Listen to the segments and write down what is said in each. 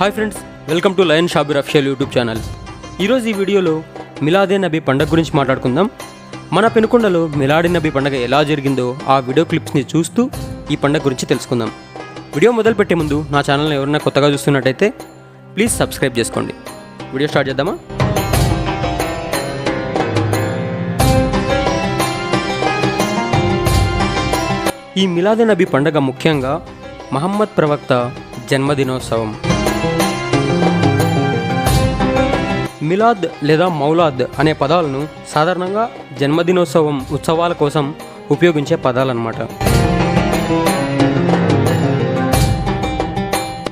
Hi friends welcome to lion Shabbir official YouTube channel. ఈరోజు ఈ వీడియోలో మిలాదే నబీ పండగ గురించి మాట్లాడుకుందాం. మన పెనుకొండలో మిలాడి నబీ పండగ ఎలా జరిగిందో ఆ వీడియో క్లిప్స్ని చూస్తూ ఈ పండగ గురించి తెలుసుకుందాం. వీడియో మొదలుపెట్టే ముందు నా ఛానల్ని ఎవరైనా కొత్తగా చూస్తున్నట్టయితే ప్లీజ్ సబ్స్క్రైబ్ చేసుకోండి. వీడియో స్టార్ట్ చేద్దామా? ఈ మిలాదే నబీ పండగ ముఖ్యంగా మహమ్మద్ ప్రవక్త జన్మదినోత్సవం. మిలాద్ లేదా మౌలాద్ అనే పదాలను సాధారణంగా జన్మదినోత్సవం ఉత్సవాల కోసం ఉపయోగించే పదాలన్నమాట.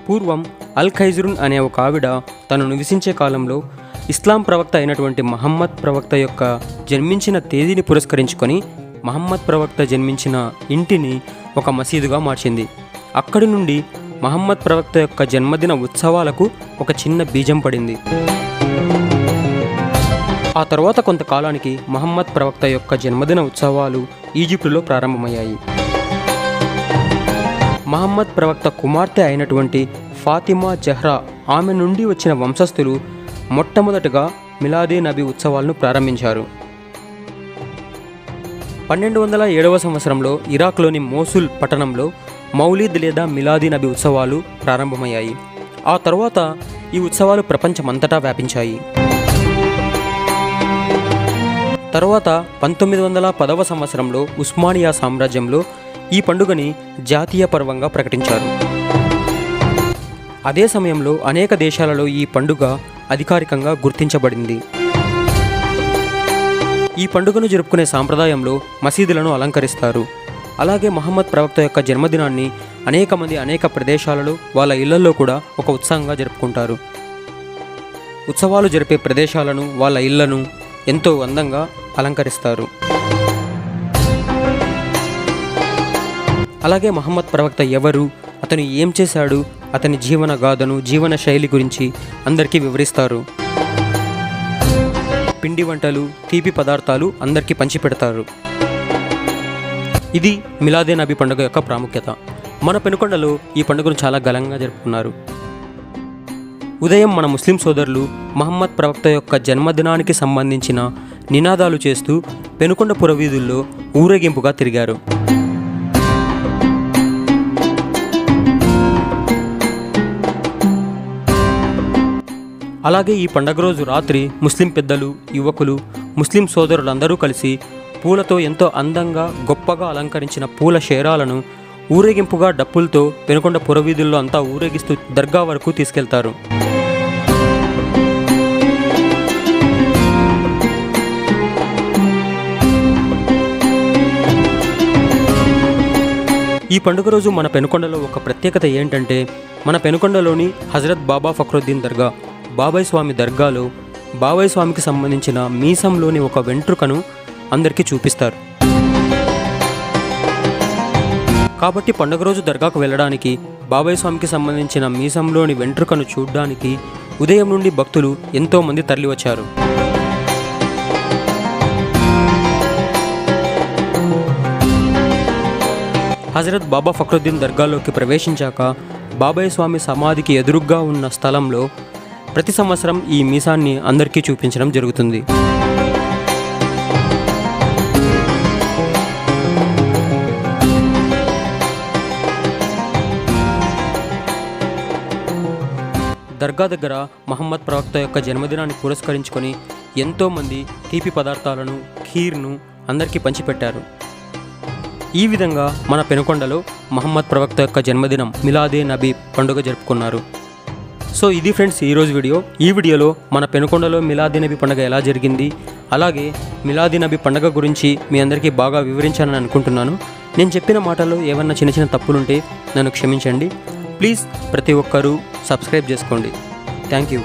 పూర్వం అల్ ఖైజురున్ అనే ఒక ఆవిడ తను నివసించే కాలంలో ఇస్లాం ప్రవక్త అయినటువంటి మహమ్మద్ ప్రవక్త యొక్క జన్మించిన తేదీని పురస్కరించుకొని మహమ్మద్ ప్రవక్త జన్మించిన ఇంటిని ఒక మసీదుగా మార్చింది. అక్కడి నుండి మహమ్మద్ ప్రవక్త యొక్క జన్మదిన ఉత్సవాలకు ఒక చిన్న బీజం పడింది. ఆ తర్వాత కొంతకాలానికి మహమ్మద్ ప్రవక్త యొక్క జన్మదిన ఉత్సవాలు ఈజిప్టులో ప్రారంభమయ్యాయి. మహమ్మద్ ప్రవక్త కుమార్తె అయినటువంటి ఫాతిమా జహ్రా ఆమె నుండి వచ్చిన వంశస్థులు మొట్టమొదటగా మిలాదే నబీ ఉత్సవాలను ప్రారంభించారు. పన్నెండు వందల ఏడవ సంవత్సరంలో ఇరాక్లోని మోసుల్ పట్టణంలో మౌలీద్ లేదా మిలాదీ నబీ ఉత్సవాలు ప్రారంభమయ్యాయి. ఆ తర్వాత ఈ ఉత్సవాలు ప్రపంచమంతటా వ్యాపించాయి. తర్వాత పంతొమ్మిది వందల పదవ సంవత్సరంలో ఉస్మానియా సామ్రాజ్యంలో ఈ పండుగని జాతీయ పర్వంగా ప్రకటించారు. అదే సమయంలో అనేక దేశాలలో ఈ పండుగ అధికారికంగా గుర్తించబడింది. ఈ పండుగను జరుపుకునే సాంప్రదాయంలో మసీదులను అలంకరిస్తారు. అలాగే మహమ్మద్ ప్రవక్త యొక్క జన్మదినాన్ని అనేక మంది అనేక ప్రదేశాలలో వాళ్ళ ఇళ్ళలో కూడా ఒక ఉత్సవంగా జరుపుకుంటారు. ఉత్సవాలు జరిపే ప్రదేశాలను వాళ్ళ ఇళ్ళను ఎంతో అందంగా అలంకరిస్తారు. అలాగే మహమ్మద్ ప్రవక్త ఎవరు అతను ఏం చేశాడు అతని జీవన గాథను జీవన శైలి గురించి అందరికీ వివరిస్తారు. పిండి వంటలు తీపి పదార్థాలు అందరికీ పంచిపెడతారు. ఇది మిలాదే నబీ పండుగ యొక్క ప్రాముఖ్యత. మన పెనుకొండలో ఈ పండుగను చాలా ఘనంగా జరుపుకున్నారు. ఉదయం మన ముస్లిం సోదరులు మహమ్మద్ ప్రవక్త యొక్క జన్మదినానికి సంబంధించిన నినాదాలు చేస్తూ పెనుకొండ పురవీధుల్లో ఊరేగింపుగా తిరిగారు. అలాగే ఈ పండగ రోజు రాత్రి ముస్లిం పెద్దలు యువకులు ముస్లిం సోదరులందరూ కలిసి పూలతో ఎంతో అందంగా గొప్పగా అలంకరించిన పూల శేరాలను ఊరేగింపుగా డప్పులతో పెనుకొండ పురవీధుల్లో అంతా ఊరేగిస్తూ దర్గా వరకు తీసుకెళ్తారు. ఈ పండుగ రోజు మన పెనుకొండలో ఒక ప్రత్యేకత ఏంటంటే మన పెనుకొండలోని హజరత్ బాబా ఫక్రుద్దీన్ దర్గా బాబాయ్ స్వామి దర్గాలో బాబాయ్ స్వామికి సంబంధించిన మీసంలోని ఒక వెంట్రుకను అందరికీ చూపిస్తారు. కాబట్టి పండుగ రోజు దర్గాకు వెళ్ళడానికి బాబాయ్ స్వామికి సంబంధించిన మీసంలోని వెంట్రుకను చూడ్డానికి ఉదయం నుండి భక్తులు ఎంతోమంది తరలివచ్చారు. హజరత్ బాబా ఫక్రుద్దీన్ దర్గాలోకి ప్రవేశించాక బాబాయ్ స్వామి సమాధికి ఎదురుగ్గా ఉన్న స్థలంలో ప్రతి సంవత్సరం ఈ మీసాన్ని అందరికీ చూపించడం జరుగుతుంది. దర్గా దగ్గర మహమ్మద్ ప్రవక్త యొక్క జన్మదినాన్ని పురస్కరించుకొని ఎంతోమంది తీపి పదార్థాలను ఖీర్ను అందరికీ పంచిపెట్టారు. ఈ విధంగా మన పెనుకొండలో మహమ్మద్ ప్రవక్త యొక్క జన్మదినం మిలాదే నబీ పండుగ జరుపుకున్నారు. సో ఇది ఫ్రెండ్స్ ఈరోజు వీడియో. ఈ వీడియోలో మన పెనుకొండలో మిలాది నబీ పండుగ ఎలా జరిగింది అలాగే మిలాది నబీ పండుగ గురించి మీ అందరికీ బాగా వివరించానని అనుకుంటున్నాను. నేను చెప్పిన మాటల్లో ఏమన్నా చిన్న చిన్న తప్పులుంటే నన్ను క్షమించండి. ప్లీజ్ ప్రతి ఒక్కరూ సబ్స్క్రైబ్ చేసుకోండి. Thank you.